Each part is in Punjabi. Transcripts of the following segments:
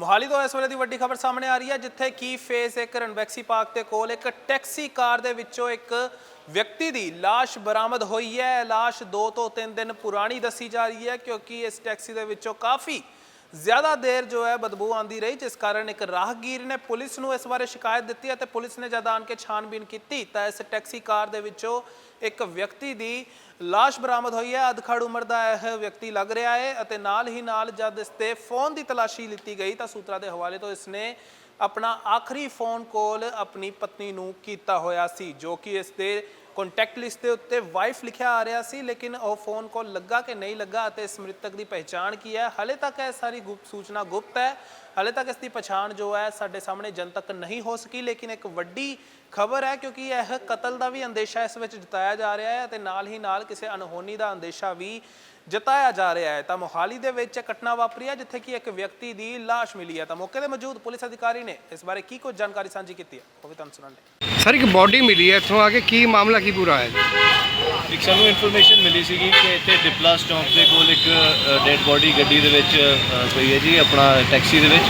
ਮੋਹਾਲੀ ਤੋਂ ਇਸ ਵੇਲੇ ਦੀ ਵੱਡੀ ਖਬਰ ਸਾਹਮਣੇ ਆ ਰਹੀ ਹੈ, ਜਿੱਥੇ ਕੀ ਫੇਸ ਇੱਕ ਰਣਬੈਕਸੀ ਪਾਰਕ ਦੇ ਕੋਲ ਇੱਕ ਟੈਕਸੀ ਕਾਰ ਦੇ ਵਿੱਚੋਂ ਇੱਕ ਵਿਅਕਤੀ ਦੀ ਲਾਸ਼ ਬਰਾਮਦ ਹੋਈ ਹੈ। ਲਾਸ਼ 2 ਤੋਂ 3 ਦਿਨ ਪੁਰਾਣੀ ਦੱਸੀ ਜਾ ਰਹੀ ਹੈ, ਕਿਉਂਕਿ ਇਸ ਟੈਕਸੀ ਦੇ ਵਿੱਚੋਂ ਕਾਫੀ ਜ਼ਿਆਦਾ ਦੇਰ ਜੋ ਹੈ ਬਦਬੂ ਆਂਦੀ ਰਹੀ, ਜਿਸ ਕਾਰਨ ਇੱਕ ਰਾਹਗੀਰ ਨੇ ਪੁਲਿਸ ਨੂੰ ਇਸ ਬਾਰੇ ਸ਼ਿਕਾਇਤ ਦਿੱਤੀ ਅਤੇ ਪੁਲਿਸ ਨੇ ਜਦ ਆਣ ਕੇ ਛਾਣਬੀਨ ਕੀਤੀ, ਤਾਂ ਇਸ ਟੈਕਸੀ ਕਾਰ ਦੇ ਵਿੱਚੋਂ ਇੱਕ ਵਿਅਕਤੀ ਦੀ ਲਾਸ਼ ਬਰਾਮਦ ਹੋਈ ਹੈ। ਅਧਖੜ ਉਮਰ ਦਾ ਇਹ ਵਿਅਕਤੀ ਲੱਗ ਰਿਹਾ ਹੈ ਅਤੇ ਨਾਲ ਹੀ ਨਾਲ ਜਦ ਇਸ ਤੇ ਫੋਨ ਦੀ ਤਲਾਸ਼ੀ ਲਿੱਤੀ ਗਈ, ਤਾਂ ਸੂਤਰਾਂ ਦੇ ਹਵਾਲੇ ਤੋਂ ਇਸ ਨੇ ਆਪਣਾ ਆਖਰੀ ਫੋਨ ਕਾਲ ਆਪਣੀ ਪਤਨੀ ਨੂੰ ਕੀਤਾ ਹੋਇਆ ਸੀ, ਜੋ ਕਿ ਇਸ ਦੇ ਕੰਟੈਕਟ ਲਿਸਟ ਦੇ ਉੱਤੇ ਵਾਈਫ ਲਿਖਿਆ ਆ ਰਿਹਾ ਸੀ, ਲੇਕਿਨ ਉਹ ਫੋਨ ਕਾਲ ਲੱਗਾ ਕਿ ਨਹੀਂ ਲੱਗਾ ਅਤੇ ਇਸ ਮ੍ਰਿਤਕ ਦੀ ਪਹਿਚਾਣ ਕੀ ਹੈ? ਹਲੇ ਤੱਕ ਇਹ ਸਾਰੀ ਗੁਪਤ ਸੂਚਨਾ ਗੁਪਤ ਹੈ। ਹਲੇ ਤੱਕ ਇਸ ਦੀ ਪਛਾਣ ਜੋ ਹੈ, ਸਾਡੇ ਸਾਹਮਣੇ ਜਨ ਤੱਕ ਨਹੀਂ ਹੋ ਸਕੀ, ਲੇਕਿਨ ਇੱਕ ਵੱਡੀ ਖਬਰ ਹੈ ਕਿਉਂਕਿ ਇਹ ਕਤਲ ਦਾ ਵੀ ਅੰਦੇਸ਼ਾ ਇਸ ਵਿੱਚ ਜਤਾਇਆ ਜਾ ਰਿਹਾ ਹੈ ਅਤੇ ਨਾਲ ਹੀ ਨਾਲ ਕਿਸੇ ਅਣਹੋਣੀ ਦਾ ਅੰਦੇਸ਼ਾ ਵੀ ਜਤਾਇਆ ਜਾ ਰਿਹਾ ਹੈ। ਤਾਂ ਮੋਹਾਲੀ ਦੇ ਵਿੱਚ ਇਹ ਘਟਨਾ ਵਾਪਰੀ ਹੈ ਜਿੱਥੇ ਕਿ ਇੱਕ ਵਿਅਕਤੀ ਦੀ ਲਾਸ਼ ਮਿਲੀ ਹੈ। ਤਾਂ ਮੌਕੇ ਤੇ ਮੌਜੂਦ ਪੁਲਿਸ ਅਧਿਕਾਰੀ ਨੇ ਇਸ ਬਾਰੇ ਕੀ ਕੁਝ ਜਾਣਕਾਰੀ ਸਾਂਝੀ ਕੀਤੀ ਹੈ। ਉਹ ਵੀ ਤੁਹਾਨੂੰ ਸੁਣਾਉਂਦੇ ਸਰ ਇੱਕ ਬਾਡੀ ਮਿਲੀ ਹੈ। ਇੱਥੋਂ ਆ ਕੇ ਕੀ ਮਾਮਲਾ ਕੀ ਪੂਰਾ ਹੈ? ਇੱਕ ਸਾਨੂੰ ਇਨਫੋਰਮੇਸ਼ਨ ਮਿਲੀ ਸੀਗੀ ਕਿ ਇੱਥੇ ਡਿਪਲਾ ਸਟਾਪ ਦੇ ਕੋਲ ਇੱਕ ਡੈੱਡ ਬੋਡੀ ਗੱਡੀ ਦੇ ਵਿੱਚ ਪਈ ਹੈ ਜੀ ਆਪਣਾ ਟੈਕਸੀ ਦੇ ਵਿੱਚ।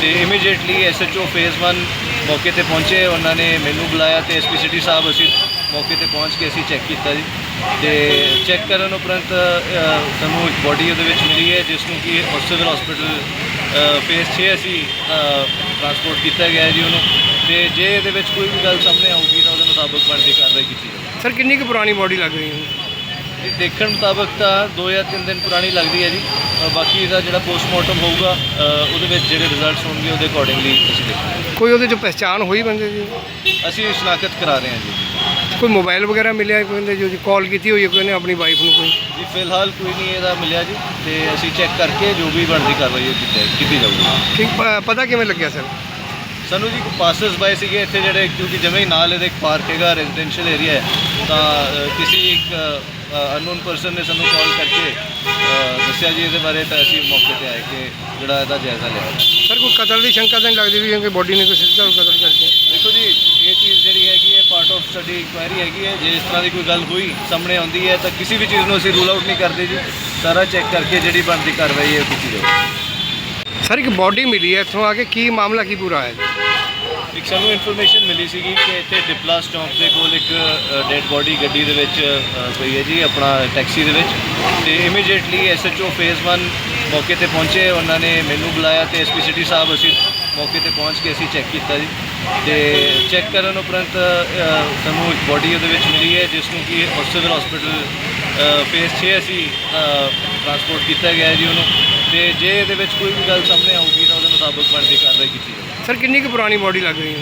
ਤੇ ਇਮੀਡੀਏਟਲੀ ਐਸਐਚਓ ਫੇਜ਼ 1 ਮੌਕੇ ਤੇ ਪਹੁੰਚੇ। ਉਹਨਾਂ ਨੇ ਮੈਨੂੰ ਬੁਲਾਇਆ ਤੇ ਐਸਪੀ ਸਿਟੀ ਸਾਹਿਬ ਅਸੀਂ ਮੌਕੇ ਤੇ ਪਹੁੰਚ ਕੇ ਅਸੀਂ ਚੈੱਕ ਕੀਤਾ ਜੀ। ਤੇ ਚੈੱਕ ਕਰਨ ਉਪਰੰਤ ਸਾਨੂੰ ਇੱਕ ਬੋਡੀ ਉਹਦੇ ਵਿੱਚ ਮਿਲੀ ਹੈ ਜਿਸ ਨੂੰ ਕਿ ਸਿਵਲ ਹਸਪੀਟਲ ਫੇਸ 6 ਅਸੀਂ ਟ੍ਰਾਂਸਪੋਰਟ ਕੀਤਾ ਗਿਆ ਹੈ ਜੀ ਉਹਨੂੰ। ਤੇ ਜੇ ਇਹਦੇ ਵਿੱਚ ਕੋਈ ਵੀ ਗੱਲ ਸਾਹਮਣੇ ਆਊਗੀ ਤਾਂ ਉਹਦੇ ਮੁਤਾਬਕ ਬਣਦੀ ਕਾਰਵਾਈ ਕੀਤੀ ਜਾਵੇਗੀ ਸਰ ਕਿੰਨੀ ਕੁ ਪੁਰਾਣੀ ਬੋਡੀ ਲੱਗ ਰਹੀ ਹੈ? ਇਹ ਦੇਖਣ ਮੁਤਾਬਕ ਤਾਂ 2 ਜਾਂ 3 ਦਿਨ ਪੁਰਾਣੀ ਲੱਗਦੀ ਹੈ ਜੀ। ਬਾਕੀ ਦਾ ਜਿਹੜਾ ਪੋਸਟਮਾਰਟਮ ਹੋਊਗਾ ਉਹਦੇ ਵਿੱਚ ਜਿਹੜੇ ਰਿਜ਼ਲਟਸ ਹੋਣਗੇ ਉਹਦੇ ਅਕੋਰਡਿੰਗਲੀ ਅਸੀਂ ਦੇਖਾਂਗੇ। ਕੋਈ ਉਹਦੇ ਚੋਂ ਪਹਿਚਾਣ ਹੋਈ ਬੰਦੇ ਦੀ? ਅਸੀਂ ਸ਼ਨਾਖਤ ਕਰਾ ਰਹੇ ਹਾਂ ਜੀ। ਕੋਈ ਮੋਬਾਈਲ ਵਗੈਰਾ ਮਿਲਿਆ ਕੋਈ ਉਹਦੇ ਜੋ ਕਾਲ ਕੀਤੀ ਹੋਈ ਹੈ ਕੋਈ ਨੇ ਆਪਣੀ ਵਾਈਫ ਨੂੰ ਕੋਈ? ਜੀ ਫਿਲਹਾਲ ਕੋਈ ਨਹੀਂ ਇਹਦਾ ਮਿਲਿਆ ਜੀ ਤੇ ਅਸੀਂ ਚੈੱਕ ਕਰਕੇ ਜੋ ਵੀ ਬਣਦੀ ਕਾਰਵਾਈ ਉਹ ਕੀਤੀ ਜਾਊਗੀ। ਠੀਕ ਪਤਾ ਕਿਵੇਂ ਲੱਗਿਆ ਸਰ? ਸਾਨੂੰ ਜੀ ਪਾਸਸ ਬਾਏ ਸੀਗੇ ਇੱਥੇ ਜਿਹੜੇ ਕਿਉਂਕਿ ਜਿਵੇਂ ਹੀ ਨਾਲ ਇਹਦੇ ਇੱਕ ਪਾਰਕ ਹੈਗਾ ਰੈਜ਼ੀਡੈਂਸ਼ੀਅਲ ਏਰੀਆ ਹੈ। ਤਾਂ ਕਿਸੇ ਇੱਕ ਅਨਨੋਨ ਪਰਸਨ ਨੇ ਸਾਨੂੰ ਕਾਲ ਕਰਕੇ ਦੱਸਿਆ ਜੀ ਇਹਦੇ ਬਾਰੇ ਤਾਂ ਅਸੀਂ ਮੌਕੇ ਤੇ ਆਏ ਕਿ ਜਿਹੜਾ ਇਹਦਾ ਜਾਇਜ਼ਾ ਲਿਆ ਸਰ ਕੋਈ ਕਤਲ ਦੀ ਸ਼ੰਕਾ ਤਾਂ ਨਹੀਂ ਲੱਗਦੀ ਵੀ ਕਿ ਬਾਡੀ ਨੇ ਕੋਈ ਸਿੱਧਾ ਕਤਲ ਕਰਕੇ? ਦੇਖੋ ਜੀ ਇਹ ਚੀਜ਼ ਜਿਹੜੀ ਹੈਗੀ ਹੈ ਪਾਰਟ ਆਫ ਸਟੱਡੀ ਇਨਕੁਆਇਰੀ ਹੈਗੀ ਹੈ। ਜੇ ਇਸ ਤਰ੍ਹਾਂ ਦੀ ਕੋਈ ਗੱਲ ਹੋਈ ਸਾਹਮਣੇ ਆਉਂਦੀ ਹੈ ਤਾਂ ਕਿਸੇ ਵੀ ਚੀਜ਼ ਨੂੰ ਅਸੀਂ ਰੂਲ ਆਊਟ ਨਹੀਂ ਕਰਦੇ ਜੀ। ਸਾਰਾ ਚੈੱਕ ਕਰਕੇ ਜਿਹੜੀ ਬਣਦੀ ਕਾਰਵਾਈ ਹੈ ਉਹ ਕੀਤੀ ਜਾਊਗੀ ਸਰ ਇੱਕ ਬਾਡੀ ਮਿਲੀ ਹੈ ਇੱਥੋਂ ਆ ਕੇ ਕੀ ਮਾਮਲਾ ਕੀ ਪੂਰਾ ਹੈ ਇੱਕ ਸਾਨੂੰ ਇਨਫੋਰਮੇਸ਼ਨ ਮਿਲੀ ਸੀਗੀ ਕਿ ਇੱਥੇ ਡਿਪਲਾ ਸਟਾਪ ਦੇ ਕੋਲ ਇੱਕ ਡੈਡ ਬੋਡੀ ਗੱਡੀ ਦੇ ਵਿੱਚ ਅ, ਪਈ ਹੈ ਜੀ ਆਪਣਾ ਟੈਕਸੀ ਦੇ ਵਿੱਚ। ਤੇ ਇਮੀਡੀਏਟਲੀ ਐਸਐਚਓ ਫੇਜ਼ 1 ਮੌਕੇ ਤੇ ਪਹੁੰਚੇ ਉਹਨਾਂ ਨੇ ਮੈਨੂੰ ਬੁਲਾਇਆ ਤੇ ਐਸਪੀ ਸਿਟੀ ਸਾਹਿਬ ਅਸੀਂ ਮੌਕੇ ਤੇ ਪਹੁੰਚ ਕੇ ਅਸੀਂ ਚੈੱਕ ਕੀਤਾ ਜੀ। ਤੇ ਚੈੱਕ ਕਰਨ ਉਪਰੰਤ ਅ, ਸਾਨੂੰ ਇੱਕ ਬੋਡੀ ਉਹਦੇ ਵਿੱਚ ਮਿਲੀ ਹੈ ਜਿਸ ਨੂੰ ਕਿ ਸਿਵਲ ਹਸਪੀਟਲ ਫੇਜ਼ 6 ਅਸੀਂ ਟ੍ਰਾਂਸਪੋਰਟ ਕੀਤਾ ਗਿਆ ਹੈ ਜੀ ਉਹਨੂੰ। ਤੇ ਜੇ ਇਹਦੇ ਵਿੱਚ ਕੋਈ ਵੀ ਗੱਲ ਸਾਹਮਣੇ ਆਊਗੀ ਤਾਂ ਉਹਦੇ ਮੁਤਾਬਕ ਬਣਦੀ ਕਾਰਵਾਈ ਕੀਤੀ ਜਾਵੇਗੀ ਸਰ ਕਿੰਨੀ ਕੁ ਪੁਰਾਣੀ ਬਾਡੀ ਲੱਗ ਰਹੀ ਹੈ?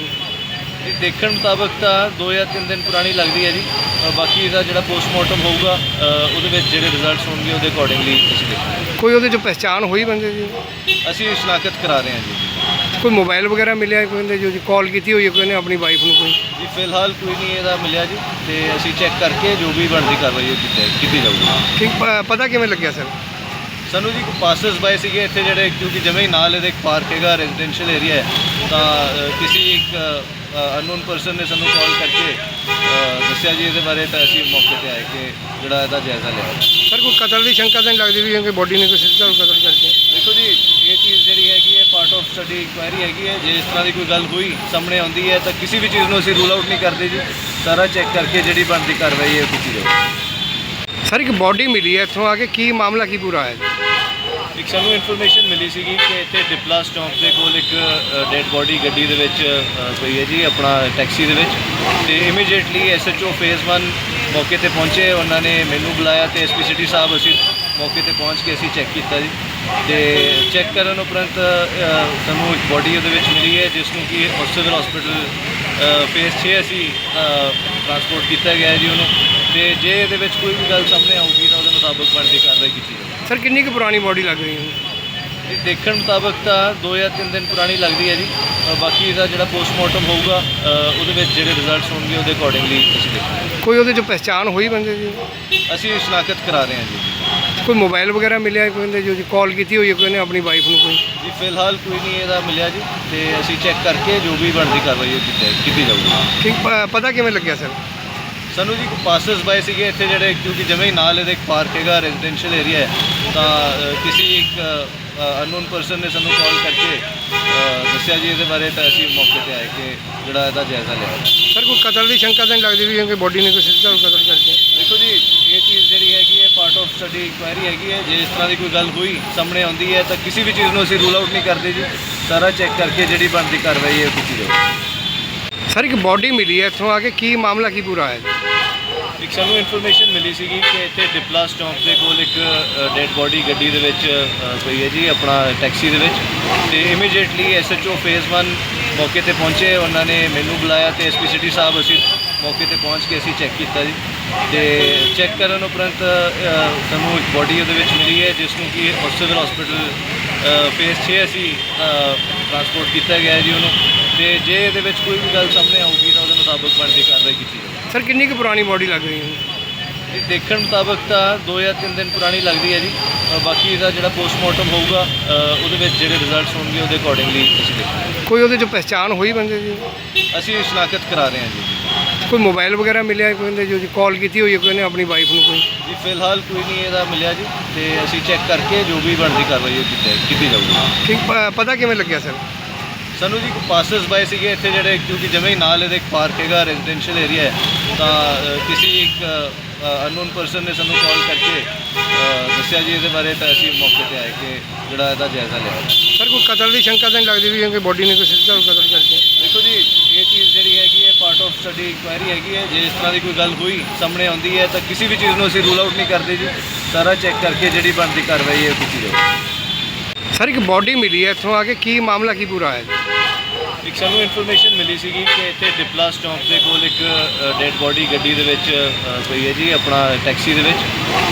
ਇਹ ਦੇਖਣ ਮੁਤਾਬਕ ਤਾਂ 2 ਜਾਂ 3 ਦਿਨ ਪੁਰਾਣੀ ਲੱਗਦੀ ਹੈ ਜੀ। ਅ, ਬਾਕੀ ਦਾ ਜਿਹੜਾ ਪੋਸਟਮਾਰਟਮ ਹੋਊਗਾ ਅ, ਉਹਦੇ ਵਿੱਚ ਜਿਹੜੇ ਰਿਜ਼ਲਟਸ ਹੋਣਗੇ ਉਹਦੇ ਅਕੋਰਡਿੰਗਲੀ ਅਸੀਂ ਦੇਖਾਂਗੇ ਕੋਈ ਉਹਦੇ ਚੋਂ ਪਹਿਚਾਣ ਹੋਈ ਬੰਦੇ ਦੀ? ਅਸੀਂ ਸ਼ਨਾਖਤ ਕਰਾ ਰਹੇ ਹਾਂ ਜੀ। ਕੋਈ ਮੋਬਾਈਲ ਵਗੈਰਾ ਮਿਲਿਆ ਕੋਈ ਉਹਦੇ ਜੋ ਕਾਲ ਕੀਤੀ ਹੋਈ ਹੈ ਕੋਈ ਨੇ ਆਪਣੀ ਵਾਈਫ ਨੂੰ ਕੋਈ? ਜੀ ਫਿਲਹਾਲ ਕੋਈ ਨਹੀਂ ਇਹਦਾ ਮਿਲਿਆ ਜੀ ਤੇ ਅਸੀਂ ਚੈੱਕ ਕਰਕੇ ਜੋ ਵੀ ਬਣਦੀ ਕਾਰਵਾਈ ਕੀਤੀ ਕੀਤੀ ਜਾਊਗੀ। ਠੀਕ ਪ- ਪਤਾ ਕਿਵੇਂ ਲੱਗਿਆ ਸਰ? ਸਾਨੂੰ ਜੀ ਪਾਸਸ ਬਾਏ ਸੀਗੇ ਇੱਥੇ ਜਿਹੜੇ ਕਿਉਂਕਿ ਜਿਵੇਂ ਹੀ ਨਾਲ ਇਹਦੇ ਇੱਕ ਪਾਰਕ ਹੈਗਾ ਰੈਜ਼ੀਡੈਂਸ਼ੀਅਲ ਏਰੀਆ ਹੈ ਤਾਂ ਅ, ਕਿਸੇ ਇੱਕ ਅਨਨੋਨ ਪਰਸਨ ਨੇ ਸਾਨੂੰ ਕਾਲ ਕਰਕੇ ਅ, ਦੱਸਿਆ ਜੀ ਇਹਦੇ ਬਾਰੇ ਤਾਂ ਅਸੀਂ ਮੌਕੇ ਤੇ ਆਏ ਕਿ ਜਿਹੜਾ ਇਹਦਾ ਜਾਇਜ਼ਾ ਲਿਆ। ਸਰ ਕੋਈ ਕਤਲ ਦੀ ਸ਼ੰਕਾ ਤਾਂ ਨਹੀਂ ਲੱਗਦੀ ਵੀ ਕਿ ਬਾਡੀ ਨੇ ਕੋਈ ਸਿੱਧਾ ਕਤਲ ਕਰਕੇ? ਦੇਖੋ ਜੀ ਇਹ ਚੀਜ਼ ਜਿਹੜੀ ਹੈਗੀ ਹੈ ਪਾਰਟ ਆਫ ਸਟੱਡੀ ਇਨਕੁਆਇਰੀ ਹੈਗੀ ਹੈ। ਜੇ ਇਸ ਤਰ੍ਹਾਂ ਦੀ ਕੋਈ ਗੱਲ ਹੋਈ ਸਾਹਮਣੇ ਆਉਂਦੀ ਹੈ ਤਾਂ ਕਿਸੇ ਵੀ ਚੀਜ਼ ਨੂੰ ਅਸੀਂ ਰੂਲ ਆਊਟ ਨਹੀਂ ਕਰਦੇ ਜੀ। ਸਾਰਾ ਚੈੱਕ ਕਰਕੇ ਜਿਹੜੀ ਬਣਦੀ ਕਾਰਵਾਈ ਹੈ ਉਹ ਕੀਤੀ ਜਾਊਗੀ ਸਰ ਇੱਕ ਬਾਡੀ ਮਿਲੀ ਹੈ ਇੱਥੋਂ ਆ ਕੇ। ਕੀ ਮਾਮਲਾ ਕੀ ਪੂਰਾ ਹੈ ਇੱਕ ਸਾਨੂੰ ਇਨਫੋਰਮੇਸ਼ਨ ਮਿਲੀ ਸੀਗੀ ਕਿ ਇੱਥੇ ਡਿਪਲਾ ਸਟਾਪ ਦੇ ਕੋਲ ਇੱਕ ਡੈੱਡ ਬੋਡੀ ਗੱਡੀ ਦੇ ਵਿੱਚ ਪਈ ਹੈ ਜੀ ਆਪਣਾ ਟੈਕਸੀ ਦੇ ਵਿੱਚ। ਤੇ ਇਮੀਡੀਏਟਲੀ ਐਸਐਚਓ ਫੇਜ਼ 1 ਮੌਕੇ ਤੇ ਪਹੁੰਚੇ। ਉਹਨਾਂ ਨੇ ਮੈਨੂੰ ਬੁਲਾਇਆ ਤੇ ਐਸਪੀ ਸਿਟੀ ਸਾਹਿਬ ਅਸੀਂ ਮੌਕੇ ਤੇ ਪਹੁੰਚ ਕੇ ਅਸੀਂ ਚੈੱਕ ਕੀਤਾ ਜੀ। ਤੇ ਚੈੱਕ ਕਰਨ ਉਪਰੰਤ ਸਾਨੂੰ ਇੱਕ ਬੋਡੀ ਉਹਦੇ ਵਿੱਚ ਮਿਲੀ ਹੈ ਜਿਸ ਨੂੰ ਕਿ ਸਿਵਲ ਹਸਪੀਟਲ ਫੇਜ਼ 6 ਅਸੀਂ ਟ੍ਰਾਂਸਪੋਰਟ ਕੀਤਾ ਗਿਆ ਜੀ ਉਹਨੂੰ। ਤੇ ਜੇ ਇਹਦੇ ਵਿੱਚ ਕੋਈ ਵੀ ਗੱਲ ਸਾਹਮਣੇ ਆਊਗੀ ਤਾਂ ਉਹਦੇ ਮੁਤਾਬਕ ਬਣਦੀ ਕਾਰਵਾਈ ਕੀਤੀ ਜਾਊਗੀ। ਸਰ ਕਿੰਨੀ ਕੁ ਪੁਰਾਣੀ ਬਾਡੀ ਲੱਗ ਰਹੀ ਹੈ? ਇਹ ਦੇਖਣ ਮੁਤਾਬਕ ਤਾਂ 2 ਜਾਂ 3 ਦਿਨ ਪੁਰਾਣੀ ਲੱਗਦੀ ਹੈ ਜੀ। ਬਾਕੀ ਦਾ ਜਿਹੜਾ ਪੋਸਟਮਾਰਟਮ ਹੋਊਗਾ ਉਹਦੇ ਵਿੱਚ ਜਿਹੜੇ ਰਿਜ਼ਲਟਸ ਹੋਣਗੇ ਉਹਦੇ ਅਕੋਰਡਿੰਗਲੀ ਅਸੀਂ ਦੇਖਾਂਗੇ। ਕੋਈ ਉਹਦੇ ਚੋਂ ਪਹਿਚਾਣ ਹੋਈ ਬੰਦੇ ਦੀ? ਅਸੀਂ ਸ਼ਨਾਖਤ ਕਰਾ ਰਹੇ ਹਾਂ ਜੀ। ਕੋਈ ਮੋਬਾਈਲ ਵਗੈਰਾ ਮਿਲਿਆ ਕੋਈ ਉਹਦੇ ਜੋ ਕਾਲ ਕੀਤੀ ਹੋਈ ਹੈ ਕੋਈ ਨੇ ਆਪਣੀ ਵਾਈਫ ਨੂੰ ਕੋਈ? ਜੀ ਫਿਲਹਾਲ ਕੋਈ ਨਹੀਂ ਇਹਦਾ ਮਿਲਿਆ ਜੀ ਤੇ ਅਸੀਂ ਚੈੱਕ ਕਰਕੇ ਜੋ ਵੀ ਬਣਦੀ ਕਾਰਵਾਈ ਉਹ ਕੀਤੀ ਕੀਤੀ ਜਾਊਗੀ। ਠੀਕ ਪ- ਪਤਾ ਕਿਵੇਂ ਲੱਗਿਆ ਸਰ? ਸਾਨੂੰ ਜੀ ਪਾਸਸ ਬਾਏ ਸੀਗੇ ਇੱਥੇ ਜਿਹੜੇ ਕਿਉਂਕਿ ਜਿਵੇਂ ਹੀ ਨਾਲ ਇਹਦੇ ਇੱਕ ਪਾਰਕ ਹੈਗਾ ਰੈਜ਼ੀਡੈਂਸ਼ੀਅਲ ਏਰੀਆ ਹੈ ਤਾਂ ਅ, ਕਿਸੇ ਇੱਕ ਅਨਨੋਨ ਪਰਸਨ ਨੇ ਸਾਨੂੰ ਕਾਲ ਕਰਕੇ ਅ, ਦੱਸਿਆ ਜੀ ਇਹਦੇ ਬਾਰੇ ਤਾਂ ਅਸੀਂ ਮੌਕੇ ਤੇ ਆਏ ਕਿ ਜਿਹੜਾ ਇਹਦਾ ਜਾਇਜ਼ਾ ਲਿਆ ਸਰ ਕੋਈ ਕਤਲ ਦੀ ਸ਼ੰਕਾ ਤਾਂ ਨਹੀਂ ਲੱਗਦੀ ਵੀ ਕਿ ਬੋਡੀ ਨੇ ਕੋਈ ਸਿੱਧਾ ਕਤਲ ਕਰਕੇ? ਦੇਖੋ ਜੀ ਇਹ ਚੀਜ਼ ਜਿਹੜੀ ਆਫ ਸਟੱਡੀ ਇਨਕੁਆਇਰੀ ਹੈਗੀ ਹੈ। ਜੇ ਇਸ ਤਰ੍ਹਾਂ ਦੀ ਕੋਈ ਗੱਲ ਹੋਈ ਸਾਹਮਣੇ ਆਉਂਦੀ ਹੈ ਤਾਂ ਕਿਸੇ ਵੀ ਚੀਜ਼ ਨੂੰ ਅਸੀਂ ਰੂਲ ਆਊਟ ਨਹੀਂ ਕਰਦੇ ਜੀ। ਸਾਰਾ ਚੈੱਕ ਕਰਕੇ ਜਿਹੜੀ ਬਣਦੀ ਕਾਰਵਾਈ ਹੈ ਉਹ ਕੀਤੀ ਜਾਊਗੀ ਸਰ ਇੱਕ ਬੋਡੀ ਮਿਲੀ ਹੈ ਇੱਥੋਂ ਆ ਕੇ। ਕੀ ਮਾਮਲਾ ਕੀ ਪੂਰਾ ਹੈ? ਇੱਕ ਸਾਨੂੰ ਇਨਫੋਰਮੇਸ਼ਨ ਮਿਲੀ ਸੀਗੀ ਕਿ ਇੱਥੇ ਡਿਪਲਾਸ ਚੌਂਕ ਦੇ ਕੋਲ ਇੱਕ ਡੈੱਡ ਬੋਡੀ ਗੱਡੀ ਦੇ ਵਿੱਚ ਪਈ ਹੈ ਜੀ ਆਪਣਾ ਟੈਕਸੀ ਦੇ ਵਿੱਚ। ਤੇ ਇਮੀਡੀਏਟਲੀ ਐਸਐਚਓ ਫੇਜ਼ 1 ਮੌਕੇ ਤੇ ਪਹੁੰਚੇ। ਉਹਨਾਂ ਨੇ ਮੈਨੂੰ ਬੁਲਾਇਆ ਤੇ ਐਸਪੀ ਸਿਟੀ ਸਾਹਿਬ ਅਸੀਂ ਮੌਕੇ ਤੇ ਪਹੁੰਚ ਕੇ ਅਸੀਂ ਚੈੱਕ ਕੀਤਾ ਜੀ। ਤੇ ਚੈੱਕ ਕਰਨ ਉਪਰੰਤ ਸਾਨੂੰ ਇੱਕ ਬੋਡੀ ਉਹਦੇ ਵਿੱਚ ਮਿਲੀ ਹੈ ਜਿਸ ਨੂੰ ਕਿ ਸਿਵਲ ਹਸਪੀਟਲ ਫੇਜ਼ 6 ਅਸੀਂ ਟਰਾਂਸਪੋਰਟ ਕੀਤਾ ਗਿਆ ਜੀ ਉਹਨੂੰ। ਤੇ ਜੇ ਇਹਦੇ ਵਿੱਚ ਕੋਈ ਵੀ ਗੱਲ ਸਾਹਮਣੇ ਆਊਗੀ ਤਾਂ ਉਹਦੇ ਮੁਤਾਬਕ ਬਣਦੀ ਕਾਰਵਾਈ ਕੀਤੀ ਜਾਊਗੀ। ਸਰ ਕਿੰਨੀ ਕੁ ਪੁਰਾਣੀ ਬੋਡੀ ਲੱਗ ਰਹੀ ਹੈ? ਇਹ ਦੇਖਣ ਮੁਤਾਬਕ ਤਾਂ 2 ਜਾਂ 3 ਦਿਨ ਪੁਰਾਣੀ ਲੱਗਦੀ ਹੈ ਜੀ। ਬਾਕੀ ਇਹਦਾ ਜਿਹੜਾ ਪੋਸਟਮਾਰਟਮ ਹੋਊਗਾ ਉਹਦੇ ਵਿੱਚ ਜਿਹੜੇ ਰਿਜ਼ਲਟਸ ਹੋਣਗੇ ਉਹਦੇ ਅਕੋਰਡਿੰਗਲੀ ਅਸੀਂ ਦੇਖਾਂਗੇ। ਕੋਈ ਉਹਦੇ 'ਚ ਪਹਿਚਾਣ ਹੋਈ ਬੰਦੇ ਦੀ? ਅਸੀਂ ਸ਼ਨਾਖਤ ਕਰਾ ਰਹੇ ਹਾਂ ਜੀ। ਕੋਈ ਮੋਬਾਈਲ ਵਗੈਰਾ ਮਿਲਿਆ ਕੋਈ ਉਹਦੇ ਜੋ ਕਾਲ ਕੀਤੀ ਹੋਈ ਹੈ ਕੋਈ ਨੇ ਆਪਣੀ ਵਾਈਫ ਨੂੰ ਕੋਈ? ਜੀ ਫਿਲਹਾਲ ਕੋਈ ਨਹੀਂ ਇਹਦਾ ਮਿਲਿਆ ਜੀ। ਤੇ ਅਸੀਂ ਚੈੱਕ ਕਰਕੇ ਜੋ ਵੀ ਬਣਦੀ ਕਾਰਵਾਈ ਉਹ ਕੀਤੀ ਕੀਤੀ ਜਾਊਗੀ। ਠੀਕ ਪ- ਪਤਾ ਕਿਵੇਂ ਲੱਗਿਆ ਸਰ? ਸਾਨੂੰ ਜੀ ਪਾਸਸ ਬਾਏ ਸੀਗੇ ਇੱਥੇ ਜਿਹੜੇ ਕਿਉਂਕਿ ਜਿਵੇਂ ਹੀ ਨਾਲ ਇਹਦੇ ਇੱਕ ਪਾਰਕ ਹੈਗਾ ਰੈਜ਼ੀਡੈਂਸ਼ੀਅਲ ਏਰੀਆ ਹੈ। ਤਾਂ ਅ, ਕਿਸੇ ਇੱਕ ਅਨਨੋਨ ਪਰਸਨ ਨੇ ਸਾਨੂੰ ਕਾਲ ਕਰਕੇ ਅ, ਦੱਸਿਆ ਜੀ ਇਹਦੇ ਬਾਰੇ ਤਾਂ ਅਸੀਂ ਮੌਕੇ ਤੇ ਆਏ ਕਿ ਜਿਹੜਾ ਇਹਦਾ ਜਾਇਜ਼ਾ ਲਿਆ। ਸਰ ਕੋਈ ਕਤਲ ਦੀ ਸ਼ੰਕਾ ਤਾਂ ਨਹੀਂ ਲੱਗਦੀ ਵੀ ਕਿ ਬੋਡੀ ਨੇ ਕੋਈ ਸਿੱਧਾ ਕਤਲ ਕਰਕੇ ਦੇਖੋ ਜੀ ਇਹ ਚੀਜ਼ ਜਿਹੜੀ ਹੈਗੀ ਹੈ ਸਟੱਡੀ ਇਨਕੁਆਇਰੀ ਹੈਗੀ ਹੈ ਜੇ ਇਸ ਤਰ੍ਹਾਂ ਦੀ ਕੋਈ ਗੱਲ ਹੋਈ ਸਾਹਮਣੇ ਆਉਂਦੀ ਹੈ ਤਾਂ ਕਿਸੇ ਵੀ ਚੀਜ਼ ਨੂੰ ਅਸੀਂ ਰੂਲ ਆਊਟ ਨਹੀਂ ਕਰਦੇ ਜੀ। ਸਾਰਾ ਚੈੱਕ ਕਰਕੇ ਜਿਹੜੀ ਬਣਦੀ ਕਾਰਵਾਈ ਹੈ ਉਹ ਕੀਤੀ ਜਾਊਗੀ ਸਰ ਇੱਕ ਬੋਡੀ ਮਿਲੀ ਹੈ ਇੱਥੋਂ ਆ ਕੇ ਕੀ ਮਾਮਲਾ ਕੀ ਪੂਰਾ ਹੈ ਇੱਕ ਸਾਨੂੰ ਇਨਫੋਰਮੇਸ਼ਨ ਮਿਲੀ ਸੀਗੀ ਕਿ ਇੱਥੇ ਡਿਪਲਾਸ ਚੌਂਕ ਦੇ ਕੋਲ ਇੱਕ ਡੈੱਡ ਬੋਡੀ ਗੱਡੀ ਦੇ ਵਿੱਚ ਪਈ ਹੈ ਜੀ ਆਪਣਾ ਟੈਕਸੀ ਦੇ ਵਿੱਚ।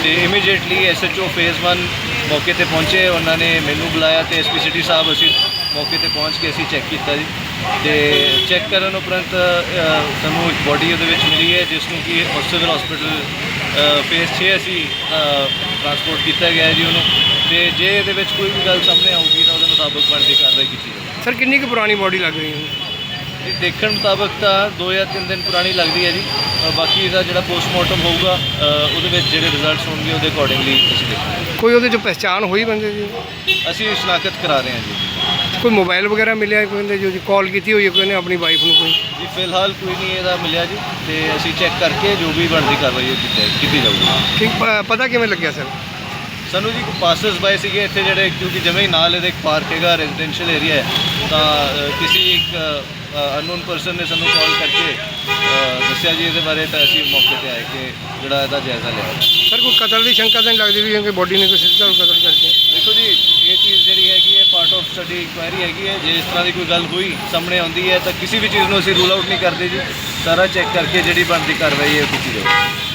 ਤੇ ਇਮੀਡੀਏਟਲੀ ਐਸਐਚਓ ਫੇਜ਼ 1 ਮੌਕੇ ਤੇ ਪਹੁੰਚੇ ਉਹਨਾਂ ਨੇ ਮੈਨੂੰ ਬੁਲਾਇਆ ਤੇ ਐਸਪੀ ਸਿਟੀ ਸਾਹਿਬ ਅਸੀਂ ਮੌਕੇ ਤੇ ਪਹੁੰਚ ਕੇ ਅਸੀਂ ਚੈੱਕ ਕੀਤਾ ਜੀ। ਤੇ ਚੈੱਕ ਕਰਨ ਉਪਰੰਤ ਸਾਨੂੰ ਇੱਕ ਬੋਡੀ ਉਹਦੇ ਵਿੱਚ ਮਿਲੀ ਹੈ ਜਿਸ ਨੂੰ ਕਿ ਸਿਵਲ ਹਸਪੀਟਲ ਫੇਜ਼ 6 ਅਸੀਂ ਟਰਾਂਸਪੋਰਟ ਕੀਤਾ ਗਿਆ ਜੀ ਉਹਨੂੰ। ਤੇ ਜੇ ਇਹਦੇ ਵਿੱਚ ਕੋਈ ਵੀ ਗੱਲ ਸਾਹਮਣੇ ਆਊਗੀ ਤਾਂ ਉਹਦੇ ਮੁਤਾਬਕ ਬਣਦੀ ਕਾਰਵਾਈ ਕੀਤੀ ਜਾਊਗੀ। ਸਰ ਕਿੰਨੀ ਕੁ ਪੁਰਾਣੀ ਬੋਡੀ ਲੱਗ ਰਹੀ ਹੈ? ਦੇਖਣ ਮੁਤਾਬਕ ਤਾਂ 2 ਜਾਂ 3 ਦਿਨ ਪੁਰਾਣੀ ਲੱਗਦੀ ਹੈ ਜੀ। ਬਾਕੀ ਇਹਦਾ ਜਿਹੜਾ ਪੋਸਟਮਾਰਟਮ ਹੋਊਗਾ ਉਹਦੇ ਵਿੱਚ ਜਿਹੜੇ ਰਿਜ਼ਲਟਸ ਹੋਣਗੇ ਉਹਦੇ ਅਕੋਰਡਿੰਗਲੀ ਅਸੀਂ ਦੇਖਾਂਗੇ। ਕੋਈ ਉਹਦੇ 'ਚ ਪਹਿਚਾਣ ਹੋਈ ਬੰਦੇ ਦੀ? ਅਸੀਂ ਸ਼ਨਾਖਤ ਕਰਾ ਰਹੇ ਹਾਂ ਜੀ। ਕੋਈ ਮੋਬਾਈਲ ਵਗੈਰਾ ਮਿਲਿਆ ਕੋਈ ਉਹਦੇ ਜੋ ਕਾਲ ਕੀਤੀ ਹੋਈ ਹੈ ਕੋਈ ਨੇ ਆਪਣੀ ਵਾਈਫ ਨੂੰ ਕੋਈ? ਜੀ ਫਿਲਹਾਲ ਕੋਈ ਨਹੀਂ ਇਹਦਾ ਮਿਲਿਆ ਜੀ ਤੇ ਅਸੀਂ ਚੈੱਕ ਕਰਕੇ ਜੋ ਵੀ ਬਣਦੀ ਕਾਰਵਾਈ ਉਹ ਕੀਤੀ ਕੀਤੀ ਜਾਊਗੀ। ਠੀਕ ਪ- ਪਤਾ ਕਿਵੇਂ ਲੱਗਿਆ ਸਰ? ਸਾਨੂੰ ਜੀ ਪਾਸਸ ਬਾਏ ਸੀਗੇ ਇੱਥੇ ਜਿਹੜੇ ਕਿਉਂਕਿ ਜਿਵੇਂ ਹੀ ਨਾਲ ਇਹਦੇ ਇੱਕ ਪਾਰਕ ਹੈਗਾ ਰੈਜ਼ੀਡੈਂਸ਼ੀਅਲ ਏਰੀਆ ਹੈ ਤਾਂ ਅ, ਕਿਸੇ ਇੱਕ ਅਨਨੋਨ ਪਰਸਨ ਨੇ ਸਾਨੂੰ ਕਾਲ ਕਰਕੇ ਅ, ਦੱਸਿਆ ਜੀ ਇਹਦੇ ਬਾਰੇ ਤਾਂ ਅਸੀਂ ਮੌਕੇ ਤੇ ਆਏ ਕਿ ਜਿਹੜਾ ਇਹਦਾ ਜਾਇਜ਼ਾ ਲਿਆ। ਸਰ ਕੋਈ ਕਤਲ ਦੀ ਸ਼ੰਕਾ ਤਾਂ ਨਹੀਂ ਲੱਗਦੀ ਵੀ ਕਿ ਬੋਡੀ ਨੇ ਕੋਈ ਸਿੱਧਾ ਕਤਲ ਕਰਕੇ? ਦੇਖੋ ਜੀ ਇਹ ਚੀਜ਼ ਜਿਹੜੀ ਆਫ ਸਟੱਡੀ ਇਨਕੁਆਇਰੀ ਹੈਗੀ ਹੈ। ਜੇ ਇਸ ਤਰ੍ਹਾਂ ਦੀ ਕੋਈ ਗੱਲ ਹੋਈ, ਸਾਹਮਣੇ ਆਉਂਦੀ ਹੈ ਤਾਂ ਕਿਸੇ ਵੀ ਚੀਜ਼ ਨੂੰ ਅਸੀਂ ਰੂਲ ਆਊਟ ਨਹੀਂ ਕਰਦੇ ਜੀ। ਸਾਰਾ ਚੈੱਕ ਕਰਕੇ ਜਿਹੜੀ ਬਣਦੀ ਕਾਰਵਾਈ ਹੈ ਕੀਤੀ ਜਾਵੇ